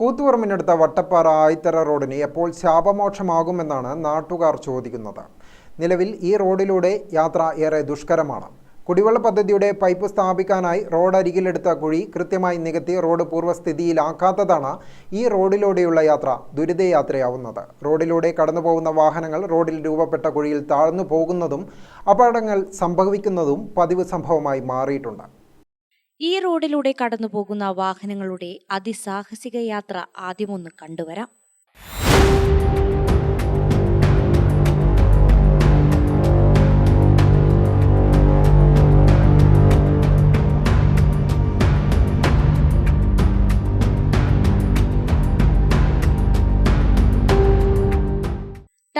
കൂത്തുപറമ്പിനടുത്ത വട്ടപ്പാറ ആയിത്തറ റോഡിന് എപ്പോൾ ശാപമോക്ഷമാകുമെന്നാണ് നാട്ടുകാർ ചോദിക്കുന്നത്. നിലവിൽ ഈ റോഡിലൂടെ യാത്ര ഏറെ ദുഷ്കരമാണ്. കുടിവെള്ള പദ്ധതിയുടെ പൈപ്പ് സ്ഥാപിക്കാനായി റോഡരികിലെടുത്ത കുഴി കൃത്യമായി നികത്തി റോഡ് പൂർവസ്ഥിതിയിലാക്കാത്തതാണ് ഈ റോഡിലൂടെയുള്ള യാത്ര ദുരിതയാത്രയാവുന്നത്. റോഡിലൂടെ കടന്നുപോകുന്ന വാഹനങ്ങൾ റോഡിൽ രൂപപ്പെട്ട കുഴിയിൽ താഴ്ന്നു പോകുന്നതും അപകടങ്ങൾ സംഭവിക്കുന്നതും പതിവ് സംഭവമായി മാറിയിട്ടുണ്ട്. ഈ റോഡിലൂടെ കടന്നുപോകുന്ന വാഹനങ്ങളുടെ അതിസാഹസിക യാത്ര ആദ്യമൊന്ന് കണ്ടുവരാം.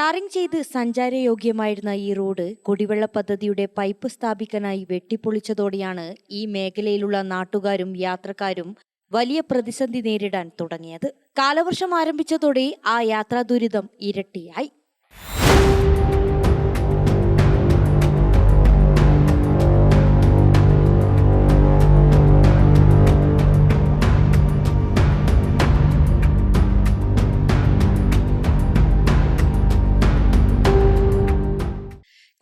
ടാറിംഗ് ചെയ്ത് സഞ്ചാരയോഗ്യമായിരുന്ന ഈ റോഡ് കുടിവെള്ള പദ്ധതിയുടെ പൈപ്പ് സ്ഥാപിക്കാനായി വെട്ടിപ്പൊളിച്ചതോടെയാണ് ഈ മേഖലയിലുള്ള നാട്ടുകാരും യാത്രക്കാരും വലിയ പ്രതിസന്ധി നേരിടാൻ തുടങ്ങിയത്. കാലവർഷം ആരംഭിച്ചതോടെ ആ യാത്രാ ദുരിതം ഇരട്ടിയായി.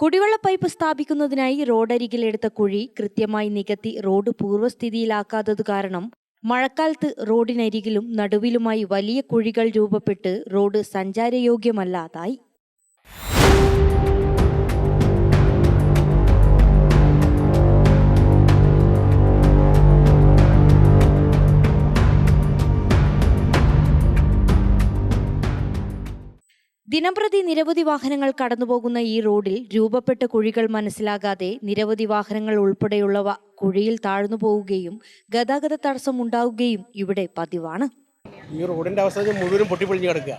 കുടിവെള്ള പൈപ്പ് സ്ഥാപിക്കുന്നതിനായി റോഡരികിൽ എടുത്ത കുഴി കൃത്യമായി നികത്തി റോഡ് പൂർവസ്ഥിതിയിലാക്കാത്തത് കാരണം മഴക്കാലത്ത് റോഡിനരികിലും നടുവിലുമായി വലിയ കുഴികൾ രൂപപ്പെട്ട് റോഡ് സഞ്ചാരയോഗ്യമല്ലാതായി. ദിനംപ്രതി നിരവധി വാഹനങ്ങൾ കടന്നുപോകുന്ന ഈ റോഡിൽ രൂപപ്പെട്ട കുഴികൾ മനസ്സിലാകാതെ നിരവധി വാഹനങ്ങൾ ഉൾപ്പെടെയുള്ളവ കുഴിയിൽ താഴ്ന്നു പോവുകയും ഗതാഗത തടസ്സം ഉണ്ടാവുകയും ഇവിടെ പതിവാണ്. ഈ റോഡിന്റെ അവസ്ഥ മുഴുവനും പൊട്ടിപ്പൊളിഞ്ഞ് കിടക്കുക.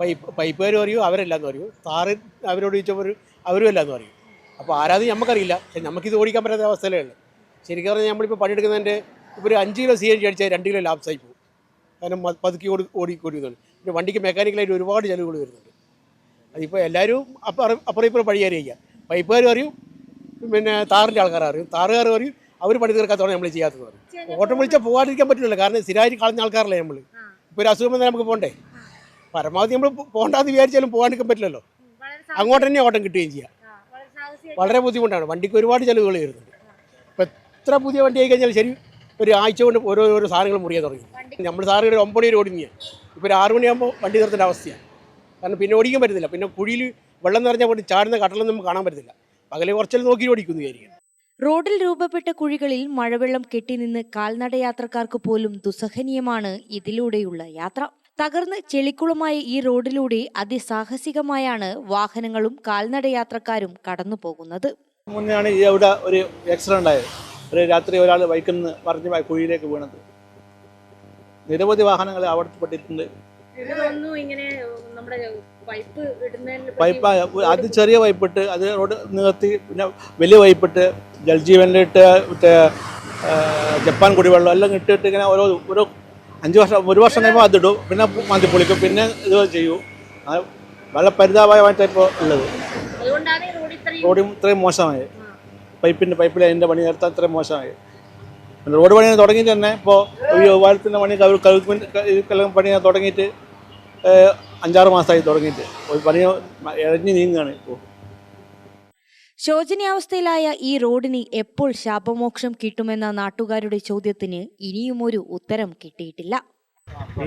പൈപ്പ് പൈപ്പുകാർ പറയൂ അവരെല്ലാന്ന് പറയൂ. താറ് അവരോട് ചോദിച്ചവർ അവരും എല്ലാന്ന് പറയും. അപ്പോൾ ആരാധന നമുക്കറിയില്ല നമുക്ക് നമുക്കിത് ഓടിക്കാൻ പറ്റാത്ത അവസ്ഥയിലേ ഉള്ളൂ. ശരിക്കും പറഞ്ഞാൽ നമ്മളിപ്പോൾ പണിയെടുക്കുന്നതിന്റെ ഇപ്പോൾ ഒരു അഞ്ച് കിലോ സി എൻ ജി അടിച്ചാൽ രണ്ട് കിലോ ലാപ്സായി പോകും. കാരണം പതുക്കി ഓടി ഓടി കൊടുക്കുന്നുണ്ട് പിന്നെ വണ്ടിക്ക് മെക്കാനിക്കലായിട്ട് ഒരുപാട് ചിലവുകൾ വരുന്നുണ്ട്. അതിപ്പോൾ എല്ലാവരും അപ്പുറം അപ്പുറം ഇപ്പുറം പഴിയാറിയിക്കുക പൈപ്പുകാർ അറിയും പിന്നെ താറിന്റെ ആൾക്കാർ അറിയും താറുകാർ അറിയും അവർ പണി തീർക്കാത്തതാണ് നമ്മൾ ചെയ്യാത്തത് പറയും. ഓട്ടം വിളിച്ചാൽ പോകാതിരിക്കാൻ പറ്റില്ല കാരണം സ്ഥിരമായിട്ട് കളഞ്ഞ ആൾക്കാരല്ലേ നമ്മൾ ഇപ്പോൾ ഒരു അസുഖം വന്നാൽ നമുക്ക് പോകണ്ടേ പരമാവധി നമ്മൾ പോകണ്ടാന്ന് വിചാരിച്ചാലും പോകാണ്ടിരിക്കാൻ പറ്റില്ലല്ലോ. അങ്ങോട്ട് തന്നെ ഓട്ടം കിട്ടുകയും ചെയ്യാം. വളരെ ബുദ്ധിമുട്ടാണ്. വണ്ടിക്ക് ഒരുപാട് ചിലവുകൾ വരുന്നുണ്ട്. ഇപ്പം എത്ര പുതിയ വണ്ടി ആയി കഴിഞ്ഞാൽ ശരി ഒരു ആഴ്ച കൊണ്ട് ഓരോ ഓരോ സാധനങ്ങൾ മുറിയാൻ തുടങ്ങി. നമ്മൾ സാറിന് ഒരു ഒമ്പത് മണി ഓടിങ്ങിയാണ് ഇപ്പോൾ ഒരു ആറ് മണിയാകുമ്പോൾ വണ്ടി നിർത്തേണ്ട അവസ്ഥയാണ് കാരണം പിന്നെ ഓടിക്കാൻ പറ്റത്തില്ല. പിന്നെ കുഴിയിൽ വെള്ളം നിറഞ്ഞാൽ പോലും ചാടുന്ന കട്ടലൊന്നും നമുക്ക് കാണാൻ പറ്റത്തില്ല. പകലെ കുറച്ചിൽ നോക്കി ഓടിക്കുന്നു ആയിരിക്കും റോഡിൽ രൂപപ്പെട്ട കുഴികളിൽ മഴവെള്ളം കെട്ടിനിന്ന് കാൽനടയാത്രക്കാർക്ക് പോലും ദുസ്സഹനീയമാണ് ഇതിലൂടെയുള്ള യാത്ര. തകർന്ന് ചെളിക്കുളമായ ഈ റോഡിലൂടെ അതിസാഹസികമായാണ് വാഹനങ്ങളും കാൽനടയാത്രക്കാരും കടന്നു പോകുന്നത്. മുന്നെയാണ് ഈ അവിടെ ഒരു ആക്സിഡന്റ് ആയത് ഒരു രാത്രി ഒരാൾ ബൈക്കിൽ നിന്ന് മറിഞ്ഞ് കുഴിയിലേക്ക് വീണത്. നിരവധി വാഹനങ്ങൾ അവിടപ്പെട്ടിട്ടുണ്ട് ഇതൊന്നും ഇങ്ങനെ നമ്മുടെ പൈപ്പ് ഇടുന്നതിന് പൈപ്പ് അത് ചെറിയ പൈപ്പിട്ട് അത് റോഡ് നികത്തി പിന്നെ വലിയ പൈപ്പിട്ട് ജൽജീവനിൽ ഇട്ട് മറ്റേ ജപ്പാൻ കുടിവെള്ളം എല്ലാം ഇട്ടിട്ട് ഇങ്ങനെ ഓരോ ഓരോ അഞ്ച് വർഷം ഒരു വർഷം കഴിയുമ്പോൾ അതിടും പിന്നെ മാന്തി പൊളിക്കും. പിന്നെ ഇത് ചെയ്യും. വളരെ പരിതാപമായിട്ടാണ് ഇപ്പോൾ ഉള്ളത്. റോഡ് ഇത്രയും മോശമായി. പൈപ്പിന്റെ പൈപ്പ് ലൈനിന്റെ പണി നിർത്താൻ ഇത്രയും മോശമായി. റോഡ് പണി തുടങ്ങിയിട്ട് തന്നെ ഇപ്പോൾ ഈ വാലത്തിന്റെ പണി കവി കവിക്കെല്ലാം പണി തുടങ്ങിയിട്ട് അഞ്ചാറ് മാസമായി തുടങ്ങിയിട്ട്. ഒരു പണി ഇഴഞ്ഞ് നീങ്ങുകയാണ് ഇപ്പോൾ ശോചനീയാവസ്ഥയിലായ ഈ റോഡിന് എപ്പോൾ ശാപമോക്ഷം കിട്ടുമെന്ന നാട്ടുകാരുടെ ചോദ്യത്തിന് ഇനിയും ഒരു ഉത്തരം കിട്ടിയിട്ടില്ല.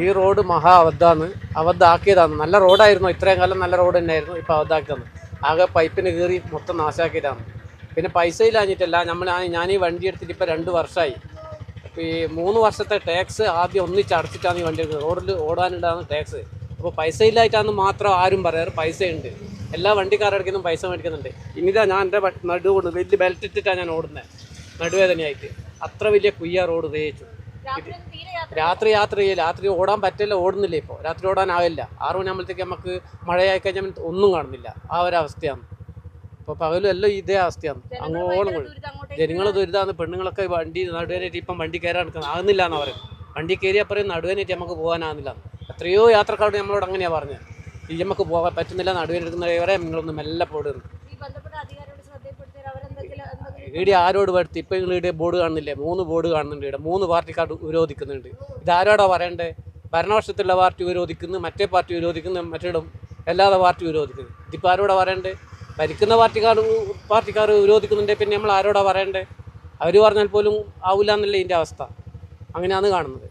ഈ റോഡ് മഹാ അബദ്ധാന്ന് അബദ്ധാക്കിയതാണ് നല്ല റോഡായിരുന്നു. ഇത്രയും കാലം നല്ല റോഡ് തന്നെയായിരുന്നു. ഇപ്പോൾ അബദ്ധാക്കിയതാണ് ആകെ പൈപ്പിന് കീറി മൊത്തം നാശാക്കിയതാണ്. പിന്നെ പൈസ ഇല്ലാഞ്ഞിട്ടല്ല നമ്മൾ ഞാൻ ഈ വണ്ടി എടുത്തിട്ട് ഇപ്പോൾ രണ്ട് വർഷമായി അപ്പോൾ ഈ മൂന്ന് വർഷത്തെ ടാക്സ് ആദ്യം ഒന്നിച്ച് അടച്ചിട്ടാണ് ഈ വണ്ടി എടുക്കുന്നത്. റോഡിൽ ഓടാനുണ്ടാകുന്ന ടാക്സ് അപ്പോൾ പൈസ ഇല്ലായിട്ടാന്ന് മാത്രം ആരും പറയാറ് പൈസയുണ്ട്. എല്ലാ വണ്ടിക്കാരടക്കുന്നു പൈസ മേടിക്കുന്നുണ്ട്. ഇനിതാ ഞാൻ എന്റെ നടു കൊണ്ട് വലിയ ബെൽറ്റ് ഇട്ടിട്ടാണ് ഞാൻ ഓടുന്നത്. നടുവേദനയായിട്ട്. അത്ര വലിയ കുയ്യ റോഡ് ഉപയോഗിച്ചു. രാത്രി യാത്ര ചെയ്യില്ല രാത്രി ഓടാൻ പറ്റില്ല ഓടുന്നില്ല ഇപ്പോൾ രാത്രി ഓടാനാവില്ല. ആറു മണിയാകുമ്പോഴത്തേക്ക് നമുക്ക് മഴയായി കഴിഞ്ഞാൽ ഒന്നും കാണുന്നില്ല. ആ ഒരവസ്ഥയാണ് ഇപ്പോൾ പകലും എല്ലാം ഇതേ അവസ്ഥയാണ്. അങ്ങോളം ജനങ്ങൾ ദുരിതമാണ് പെണ്ണുങ്ങളൊക്കെ വണ്ടി നടുവേനായിട്ട് ഇപ്പം വണ്ടി കയറാൻ എടുക്കുന്നത് ആകുന്നില്ല എന്നാ പറയും വണ്ടി കയറിയാൽ പറയും നടുവേനായിട്ട് നമുക്ക് പോകാനാകുന്നില്ല എത്രയോ യാത്രക്കാരോട് നമ്മളോട് അങ്ങനെയാണ് പറഞ്ഞത് ഈ നമുക്ക് പോകാൻ പറ്റുന്നില്ല നടുവേനെടുക്കുന്നവരെ നിങ്ങളൊന്ന് മെല്ലെ പോടുന്നു ഇവിടെ ആരോട് വരുത്തി? ഇപ്പം നിങ്ങൾ ഇവിടെ ബോർഡ് കാണുന്നില്ലേ? മൂന്ന് ബോർഡ് കാണുന്നുണ്ട് ഇവിടെ. മൂന്ന് പാർട്ടിക്കാർ വിരോധിക്കുന്നുണ്ട് ഇതാരോടാ പറയണ്ടേ? ഭരണപക്ഷത്തുള്ള പാർട്ടി വിരോധിക്കുന്നു മറ്റേ പാർട്ടി വിരോധിക്കുന്നു മറ്റേടും എല്ലാതെ പാർട്ടി വിരോധിക്കുന്നു ഇതിപ്പോൾ ആരോടാ പറയണ്ടേ? ഭരിക്കുന്ന പാർട്ടിക്കാർ പാർട്ടിക്കാർ വിരോധിക്കുന്നുണ്ട് പിന്നെ നമ്മൾ ആരോടാ പറയണ്ടേ? അവർ പറഞ്ഞാൽ പോലും ആവില്ല എന്നല്ലേ ഇതിന്റെ അവസ്ഥ. അങ്ങനെയാണ് കാണുന്നത്.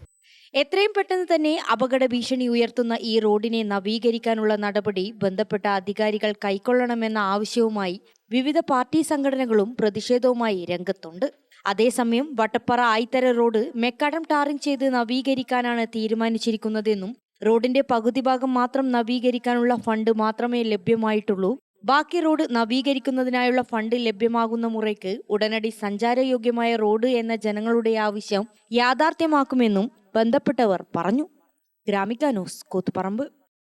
എത്രയും പെട്ടെന്ന് തന്നെ അപകട ഭീഷണി ഉയർത്തുന്ന ഈ റോഡിനെ നവീകരിക്കാനുള്ള നടപടി ബന്ധപ്പെട്ട അധികാരികൾ കൈക്കൊള്ളണമെന്ന ആവശ്യവുമായി വിവിധ പാർട്ടി സംഘടനകളും പ്രതിഷേധവുമായി രംഗത്തുണ്ട്. അതേസമയം Vattappara Ayithara road macadam tarring ചെയ്ത് നവീകരിക്കാനാണ് തീരുമാനിച്ചിരിക്കുന്നതെന്നും റോഡിന്റെ പകുതി ഭാഗം മാത്രം നവീകരിക്കാനുള്ള ഫണ്ട് മാത്രമേ ലഭ്യമായിട്ടുള്ളൂ. ബാക്കി റോഡ് നവീകരിക്കുന്നതിനായുള്ള ഫണ്ട് ലഭ്യമാകുന്ന മുറയ്ക്ക് ഉടനടി സഞ്ചാരയോഗ്യമായ റോഡ് എന്ന ജനങ്ങളുടെ ആവശ്യം യാഥാർത്ഥ്യമാക്കുമെന്നും ബന്ധപ്പെട്ടവർ പറഞ്ഞു. ഗ്രാമിക ന്യൂസ് കൂത്തുപറമ്പ്.